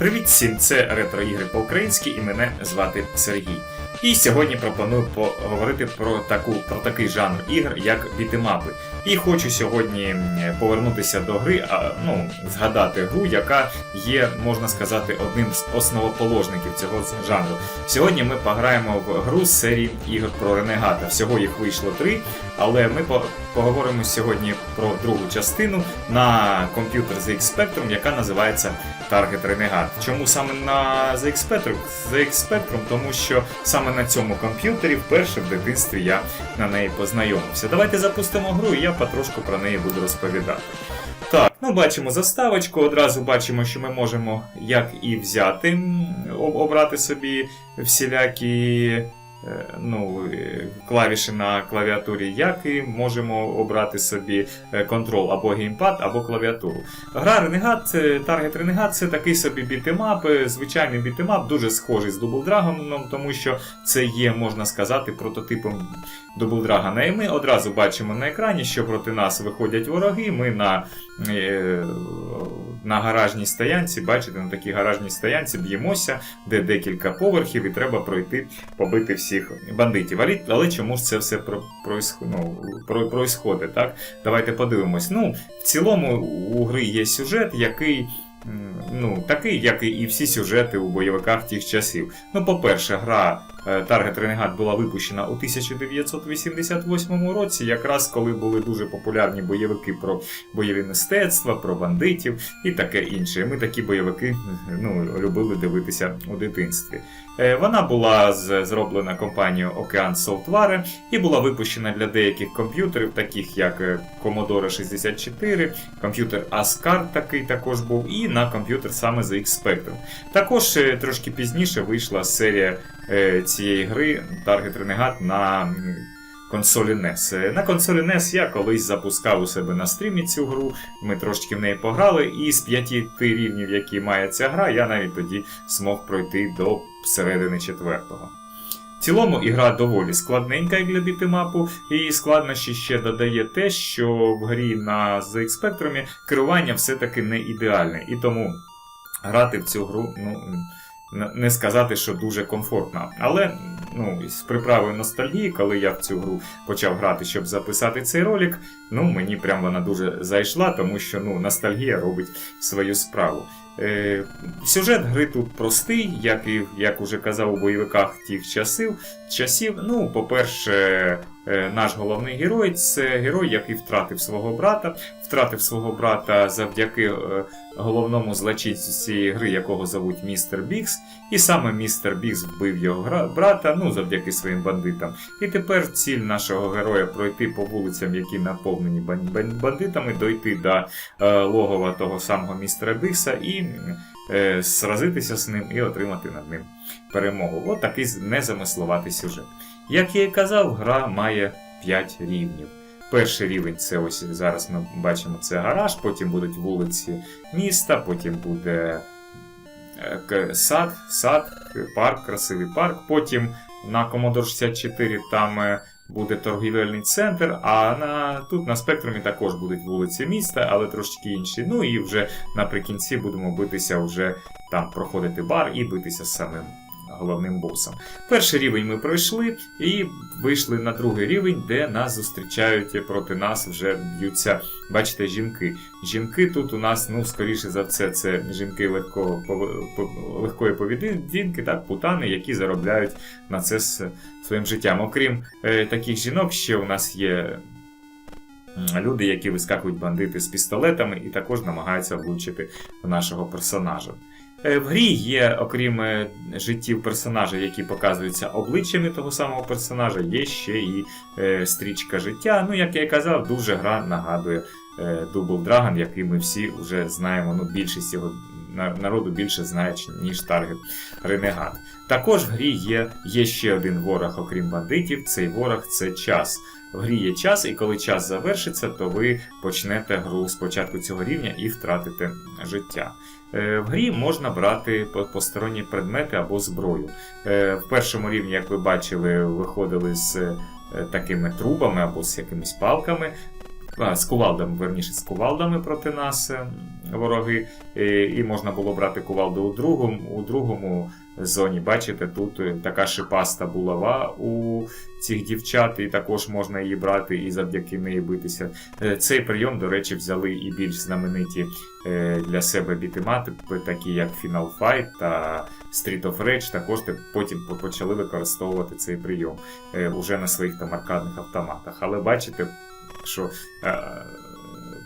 Привіт всім! Це ретро ігри по-українськи і мене звати Сергій. І сьогодні пропоную поговорити про таку про такий жанр ігр, як бітемапи. І хочу сьогодні повернутися до гри, а ну згадати гру, яка є, можна сказати, одним з основоположників цього жанру. Сьогодні ми пограємо в гру з серії ігор про Ренегата. Всього їх вийшло три, але ми поговоримо сьогодні про другу частину на комп'ютер ZX Spectrum, яка називається Target Renegade. Чому саме на ZX Spectrum? ZX Spectrum, тому що саме на цьому комп'ютері вперше в дитинстві я на неї познайомився. Давайте запустимо гру, і я потрошку про неї буду розповідати. Так, ну бачимо заставочку, одразу бачимо, що ми можемо як і взяти, обрати собі всілякі ну, е, клавіші на клавіатурі, як і можемо обрати собі е, контрол або геймпад, або клавіатуру. Гра е, Target Renegade це такий собі бітемап, е, звичайний бітемап, дуже схожий з Double Dragon, тому що це є, можна сказати, прототипом Double Dragon. І ми одразу бачимо на екрані, що проти нас виходять вороги. Ми на, на гаражній стоянці, бачите, на такій гаражній стоянці б'ємося, де декілька поверхів, і треба пройти, побити всіх бандитів. Але, чому ж це все про, ну, происходить, так? Давайте подивимось. Ну, в цілому у гри є сюжет, який. Ну, такий, як і всі сюжети у бойовиках тих часів. Ну, по-перше, гра Target Renegade була випущена у 1988 році, якраз коли були дуже популярні бойовики про бойові мистецтва, про бандитів і таке інше. Ми такі бойовики ну, любили дивитися у дитинстві. Е, Вона була зроблена компанією Океан Software і була випущена для деяких комп'ютерів, таких як е, Commodore 64, комп'ютер Ascar такий також був, і на комп'ютер саме ZX Spectrum. Також е, трошки пізніше вийшла серія цієї гри Target Renegade на консолі NES. На консолі NES я колись запускав у себе на стрімі цю гру, ми трошки в неї пограли, і з п'яти рівнів, які має ця гра, я навіть тоді змог пройти до середини четвертого. В цілому ігра доволі складненька як для бітемапу, і складнощі ще додає те, що в грі на ZX Spectrum керування все-таки не ідеальне, і тому грати в цю гру, ну. Не сказати, що дуже комфортно. Але ну, з приправою ностальгії, коли я в цю гру почав грати, щоб записати цей ролик, ну мені прям вона дуже зайшла, тому що ну, ностальгія робить свою справу. Е, сюжет гри тут простий, як і як уже казав у бойовиках тих часів. часів. Ну, по-перше, е, наш головний герой це герой, який втратив свого брата, втратив свого брата завдяки е, головному злочинцю цієї гри, якого зовуть містер Бікс. І саме містер Бікс вбив його брата, ну завдяки своїм бандитам. І тепер ціль нашого героя пройти по вулицям, які наповнені бан- бан- бандитами, дойти до е, логова того самого містера Бікса і е, сразитися з ним і отримати над ним перемогу. От такий незамисловатий сюжет. Як я і казав, гра має 5 рівнів. Перший рівень це ось зараз ми бачимо це гараж, потім будуть вулиці міста, потім буде е, сад, сад, парк, красивий парк. Потім на Commodore 64 там е, буде торгівельний центр, а на, тут на спектрумі також будуть вулиці міста, але трошки інші. Ну і вже наприкінці будемо битися вже там проходити бар і битися самим головним босом. Перший рівень ми пройшли і вийшли на другий рівень, де нас зустрічають проти нас вже б'ються, бачите, жінки. Жінки тут у нас, ну, скоріше за все, це жінки легкого, легкої поведінки, так, путани, які заробляють на це с- своїм життям. Окрім е, таких жінок, ще у нас є люди, які вискакують бандити з пістолетами і також намагаються влучити в нашого персонажа. Е, В грі є, окрім е, життів персонажа, які показуються обличчями того самого персонажа, є ще і е, стрічка життя. Ну, як я і казав, дуже гра нагадує Double Dragon, який ми всі вже знаємо. Ну, більшість його народу більше знає, ніж Target Renegade. Також в грі є, є ще один ворог, окрім бандитів. Цей ворог це час. В грі є час, і коли час завершиться, то ви почнете гру з початку цього рівня і втратите життя. Е, В грі можна брати посторонні предмети або зброю. Е, В першому рівні, як ви бачили, виходили з е, такими трубами або з якимись палками. з кувалдами, верніше, з кувалдами проти нас вороги. І можна було брати кувалду у другому, у другому зоні. Бачите, тут е, така шипаста булава у цих дівчат, і також можна її брати і завдяки неї битися. Е, Цей прийом, до речі, взяли і більш знамениті е, для себе бітемати, такі як Final Fight та Street of Rage, також потім почали використовувати цей прийом уже на своїх там аркадних автоматах. Але бачите, що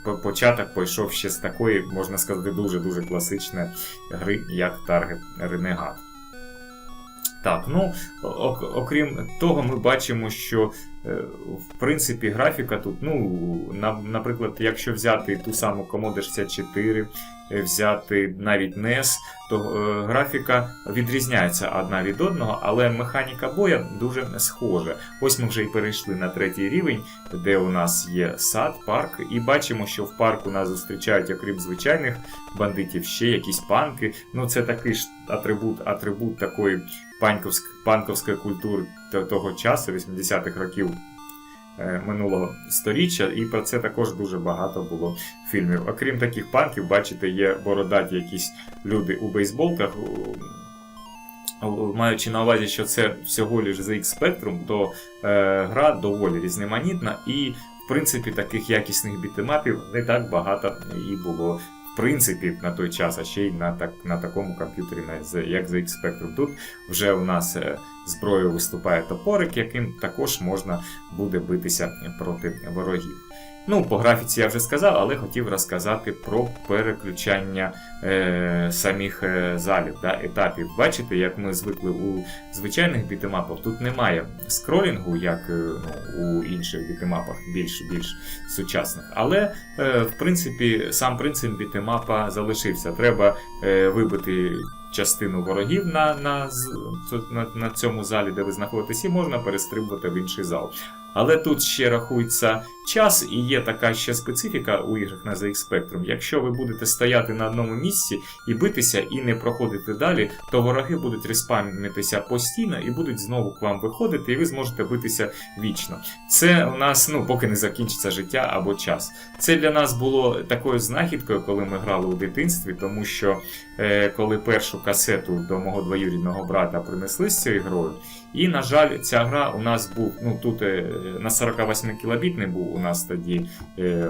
по- початок пойшов ще з такої, можна сказати, дуже-дуже класичної гри, як Target Renegade. Так, ну ок- окрім того, ми бачимо, що е, в принципі графіка тут, ну, на, наприклад, якщо взяти ту саму Commodore 64, е, взяти навіть NES, то е, графіка відрізняється одна від одного, але механіка боя дуже схожа. Ось ми вже і перейшли на третій рівень, де у нас є сад, парк, і бачимо, що в парку нас зустрічають, окрім звичайних бандитів, ще якісь панки. Ну, це такий ж атрибут, атрибут такої панковськ, панковської культури того часу, 80-х років е, минулого сторіччя, і про це також дуже багато було фільмів. Окрім таких панків, бачите, є бородаті якісь люди у бейсболках. Маючи на увазі, що це всього лиш ZX Spectrum, то е, гра доволі різноманітна, і в принципі таких якісних бітемапів не так багато і було. Принципі, на той час, а ще й на, так, на такому комп'ютері, як ZX Spectrum. Тут вже у нас е, зброєю виступає топорик, яким також можна буде битися проти ворогів. Ну, по графіці я вже сказав, але хотів розказати про переключання е, самих е, залів, да, етапів. Бачите, як ми звикли у звичайних бітемапах, тут немає скролінгу, як е, ну, у інших бітемапах, більш більш сучасних. Але, е, в принципі, сам принцип бітемапа залишився. Треба е, вибити частину ворогів на, на, на, на цьому залі, де ви знаходитесь, і можна перестрибувати в інший зал. Але тут ще рахується час, і є така ще специфіка у іграх на ZX Spectrum. Якщо ви будете стояти на одному місці і битися, і не проходити далі, то вороги будуть респамитися постійно і будуть знову к вам виходити, і ви зможете битися вічно. Це у нас, ну, поки не закінчиться життя або час. Це для нас було такою знахідкою, коли ми грали у дитинстві, тому що е, коли першу касету до мого двоюрідного брата принесли з цією грою, і, на жаль, ця гра у нас був, ну тут е, на 48 кілобітний був у нас тоді е,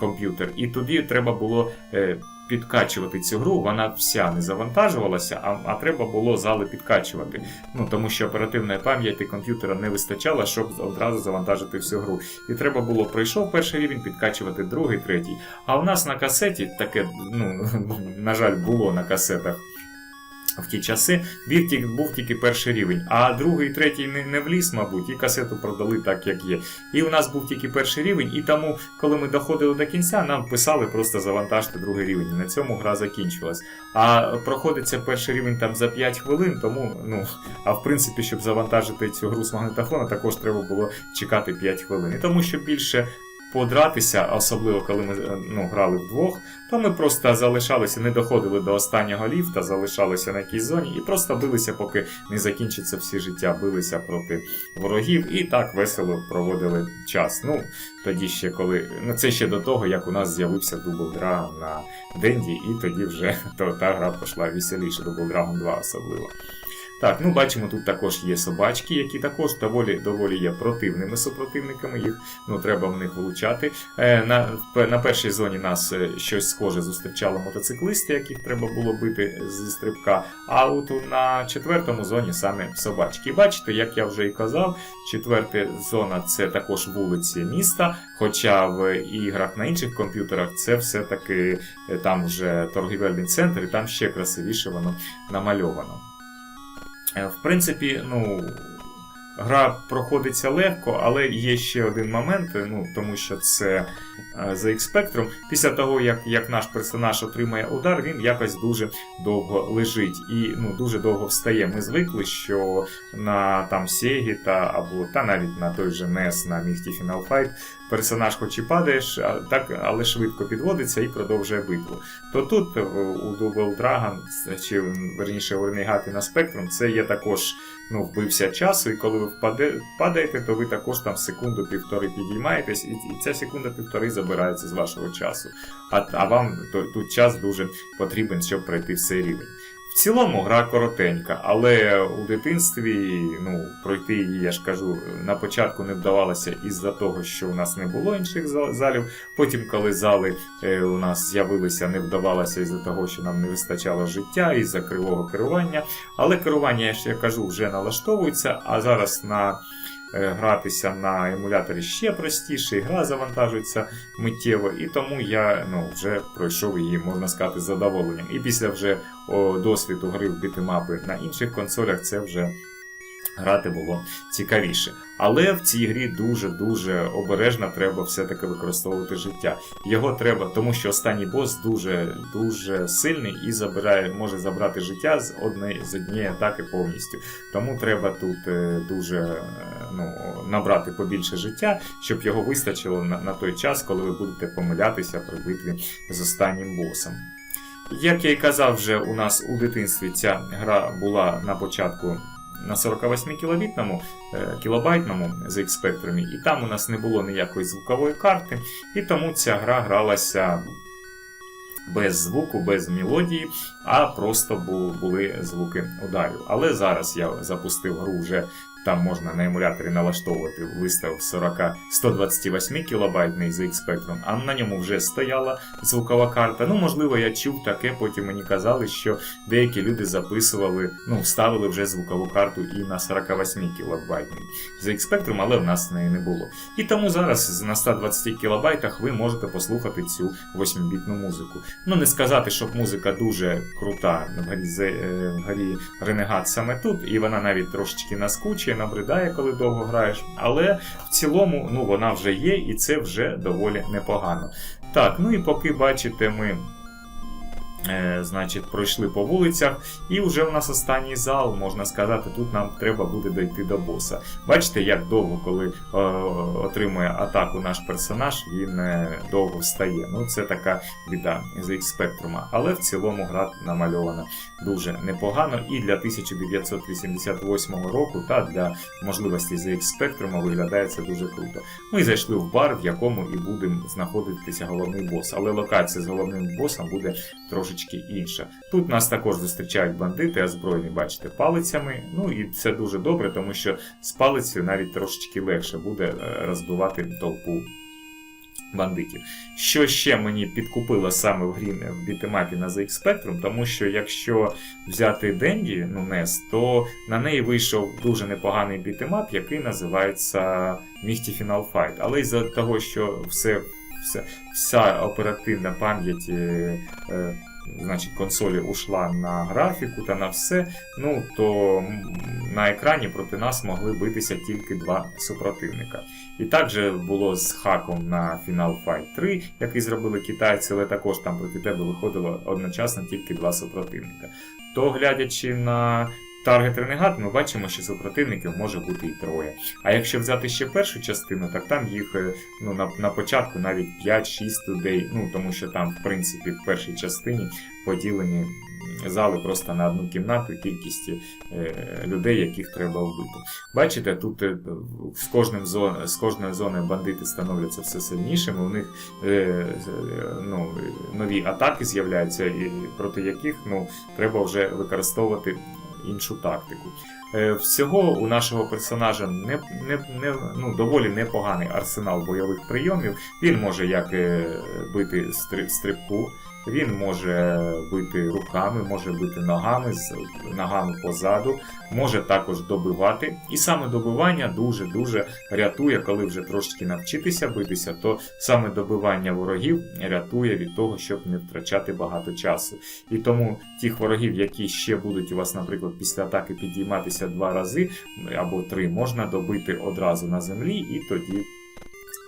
комп'ютер, і тоді треба було е, підкачувати цю гру, вона вся не завантажувалася, а, а треба було зали підкачувати. Ну тому що оперативної пам'яті комп'ютера не вистачало, щоб одразу завантажити всю гру. І треба було пройшов перший рівень, підкачувати другий, третій. А у нас на касеті таке, ну на жаль, було на касетах. В ті часи тільки, був тільки перший рівень, а другий, третій не, не вліз, мабуть, і касету продали так, як є. І у нас був тільки перший рівень, і тому, коли ми доходили до кінця, нам писали просто завантажити другий рівень. І на цьому гра закінчилась. А проходиться перший рівень там за 5 хвилин, тому, ну, а в принципі, щоб завантажити цю гру з магнітофона, також треба було чекати 5 хвилин. І тому, що більше подратися, особливо коли ми е, ну, грали вдвох, то ми просто залишалися, не доходили до останнього ліфта, залишалися на якійсь зоні і просто билися, поки не закінчиться всі життя, билися проти ворогів і так весело проводили час. Ну, тоді ще коли. Ну, це ще до того, як у нас з'явився Dragon на Денді, і тоді вже то, та гра пішла веселіше, Dragon 2 особливо. Так, ну бачимо, тут також є собачки, які також доволі доволі є противними супротивниками. Їх ну треба в них влучати. Е, на, на першій зоні нас е, щось схоже зустрічало мотоциклисти, яких треба було бити зі стрибка. А от на четвертому зоні саме собачки. Бачите, як я вже і казав, четверта зона це також вулиці міста. Хоча в іграх на інших комп'ютерах це все-таки е, там вже торгівельний центр, і там ще красивіше воно намальовано. Е, В принципі, ну. Гра проходиться легко, але є ще один момент, е, ну тому що це е, ZX Spectrum. Після того, як, як наш персонаж отримає удар, він якось дуже довго лежить і ну, дуже довго встає. Ми звикли, що на там Sega та або та навіть на той же NES, на міфті Final Fight персонаж хоч і падаєш, а так, але швидко підводиться і продовжує битву. То тут е, у Double Dragon, чи верніше у Ренегати на Spectrum, це є також ну, вбився часу, і коли ви впаде, падаєте, то ви також там секунду-півтори підіймаєтесь, і, і ця секунда-півтори забирається з вашого часу. А, а вам то, тут час дуже потрібен, щоб пройти все рівень. В цілому гра коротенька, але у дитинстві ну, пройти її, я ж кажу, на початку не вдавалося із-за того, що у нас не було інших залів. Потім, коли зали е, у нас з'явилися, не вдавалося із-за того, що нам не вистачало життя, із-за кривого керування. Але керування, я ж я кажу, вже налаштовується, а зараз на гратися на емуляторі ще простіше, і гра завантажується миттєво, і тому я ну, вже пройшов її, можна сказати, з задоволенням. І після вже о, досвіду гри в бітимапи на інших консолях це вже грати було цікавіше. Але в цій грі дуже-дуже обережно треба все-таки використовувати життя. Його треба, тому що останній бос дуже дуже сильний і забирає, може забрати життя з однієї з однієї атаки повністю. Тому треба тут е, дуже е, ну, набрати побільше життя, щоб його вистачило на, на той час, коли ви будете помилятися при битві з останнім босом. Як я і казав, вже у нас у дитинстві ця гра була на початку на 48 кілобітному, е, кілобайтному ZX Spectrum, і там у нас не було ніякої звукової карти, і тому ця гра гралася без звуку, без мелодії, а просто були звуки ударів. Але зараз я запустив гру вже. Там можна на емуляторі налаштовувати вистав 40 128 кілобайтний ZX Spectrum, а на ньому вже стояла звукова карта. Ну, можливо, я чув таке, потім мені казали, що деякі люди записували, ну, вставили вже звукову карту і на 48 кілобайтний ZX Spectrum, але в нас неї не було. І тому зараз на 120 кілобайтах ви можете послухати цю 8-бітну музику. Ну, не сказати, щоб музика дуже крута в грі, е, в грі Renegade саме тут, і вона навіть трошечки набридає, коли довго граєш. Але в цілому ну, вона вже є, і це вже доволі непогано. Так, ну і поки бачите, ми. Е, значить, пройшли по вулицях, і вже у нас останній зал, можна сказати, тут нам треба буде дойти до боса. Бачите, як довго, коли е, отримує атаку наш персонаж, він е, довго встає. Ну, це така біда з X Spectrum. Але в цілому гра намальована дуже непогано і для 1988 року, та для можливості ZX Spectrum виглядає це дуже круто. Ми зайшли в бар, в якому і буде знаходитися головний бос, але локація з головним босом буде трошечки інша. Тут нас також зустрічають бандити, озброєні, бачите, палицями. Ну і це дуже добре, тому що з палицею навіть трошечки легше буде е, розбивати толпу бандитів. Що ще мені підкупило саме в грі в бітемапі на ZX Spectrum, тому що якщо взяти Денді, ну NES, то на неї вийшов дуже непоганий бітемап, який називається Міхті Final Fight. Але із-за того, що все, все, вся оперативна пам'ять е, е, значить, консолі ушла на графіку та на все, ну то на екрані проти нас могли битися тільки два супротивника. І так же було з хаком на Final Fight 3, який зробили китайці, але також там проти тебе виходило одночасно тільки два супротивника. То глядячи на Target Renegade, ми бачимо, що супротивників може бути і троє. А якщо взяти ще першу частину, так там їх е, ну, на, на початку навіть 5-6 людей, ну тому що там, в принципі, в першій частині поділені зали просто на одну кімнату кількість е, людей, яких треба вбити. Бачите, тут е, з, кожним зон, з кожної зони бандити становляться все сильнішими, у них е, ну, нові атаки з'являються, і проти яких ну, треба вже використовувати іншу тактику. Е, Всього у нашого персонажа не, не, не, ну, доволі непоганий арсенал бойових прийомів. Він може як е, бити стри- стрибку, він може бити руками, може бити ногами, з ногами позаду, може також добивати. І саме добивання дуже-дуже рятує, коли вже трошки навчитися битися, то саме добивання ворогів рятує від того, щоб не втрачати багато часу. І тому тих ворогів, які ще будуть у вас, наприклад, після атаки підійматися два рази або три, можна добити одразу на землі, і тоді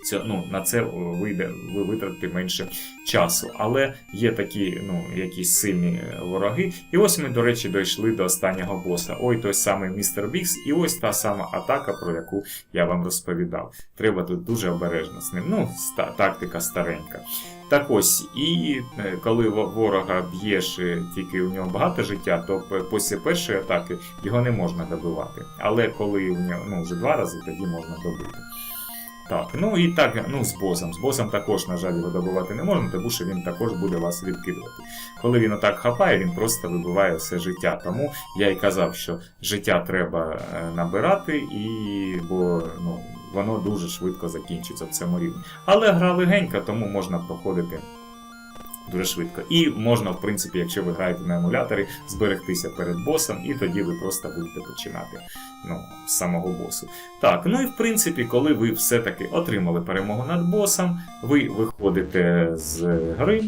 це, ну, на це вийде, ви витратите менше часу. Але є такі ну, якісь сильні е, вороги. І ось ми, до речі, дійшли до останнього боса. Ой, той самий містер Бікс, і ось та сама атака, про яку я вам розповідав. Треба тут дуже обережно з ним. Ну, тактика старенька. Так ось, і е, коли ворога б'єш, е, тільки у нього багато життя, то після першої атаки його не можна добивати. Але коли у нього ну, вже два рази, тоді можна добити. Так, ну і так, ну з босом. З босом також, на жаль, його добувати не можна, тому що він також буде вас відкидувати. Коли він отак хапає, він просто вибиває все життя. Тому я і казав, що життя треба е, набирати, і бо ну, воно дуже швидко закінчиться в цьому рівні. Але гра легенька, тому можна проходити. Дуже швидко. І можна, в принципі, якщо ви граєте на емуляторі, зберегтися перед босом, і тоді ви просто будете починати ну, з самого босу. Так, ну і в принципі, коли ви все-таки отримали перемогу над босом, ви виходите з гри.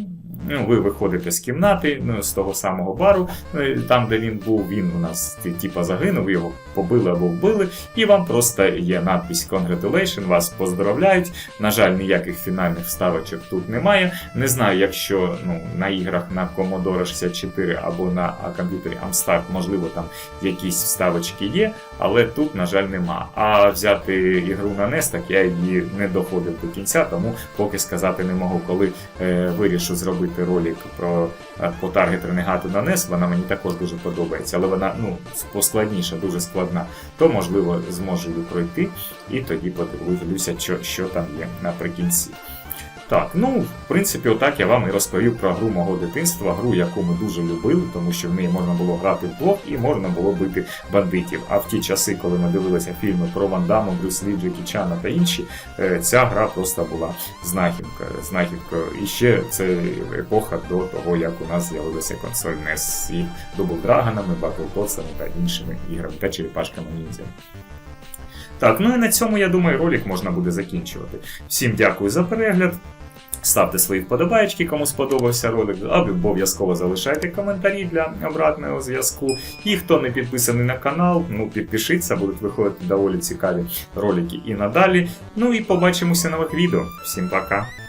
Ну, ви виходите з кімнати, ну, з того самого бару, е, там, де він був, він у нас типа загинув, його побили або вбили, і вам просто є надпись Congratulation, вас поздравляють. На жаль, ніяких фінальних вставочок тут немає. Не знаю, якщо ну, на іграх на Commodore 64 або на комп'ютері Amstrad, можливо, там якісь вставочки є, але тут, на жаль, нема. А взяти ігру на NES, так я її не доходив до кінця, тому поки сказати не можу, коли е, вирішу зробити ролик про е, по таргет ренегату на NES, вона мені також дуже подобається, але вона ну, поскладніша, дуже складна, то можливо зможу її пройти і тоді подивлюся, що, що там є наприкінці. Так, ну, в принципі, отак я вам і розповів про гру мого дитинства, гру, яку ми дуже любили, тому що в неї можна було грати вдвох і можна було бити бандитів. А в ті часи, коли ми дивилися фільми про Ван Дамма, Брюс Лі, Джекі Чана та інші, е, ця гра просто була знахідкою. знахідкою. І ще це епоха до того, як у нас з'явилася консоль NES Double Dragon'ами, Battletoads'ами та іншими іграми та черепашками ніндзя. Так, ну і на цьому, я думаю, ролик можна буде закінчувати. Всім дякую за перегляд. Ставте свої вподобайки, кому сподобався ролик, або обов'язково залишайте коментарі для обратного зв'язку. І хто не підписаний на канал, ну підпишіться, будуть виходити доволі цікаві ролики і надалі. Ну і побачимося нових відео. Всім пока!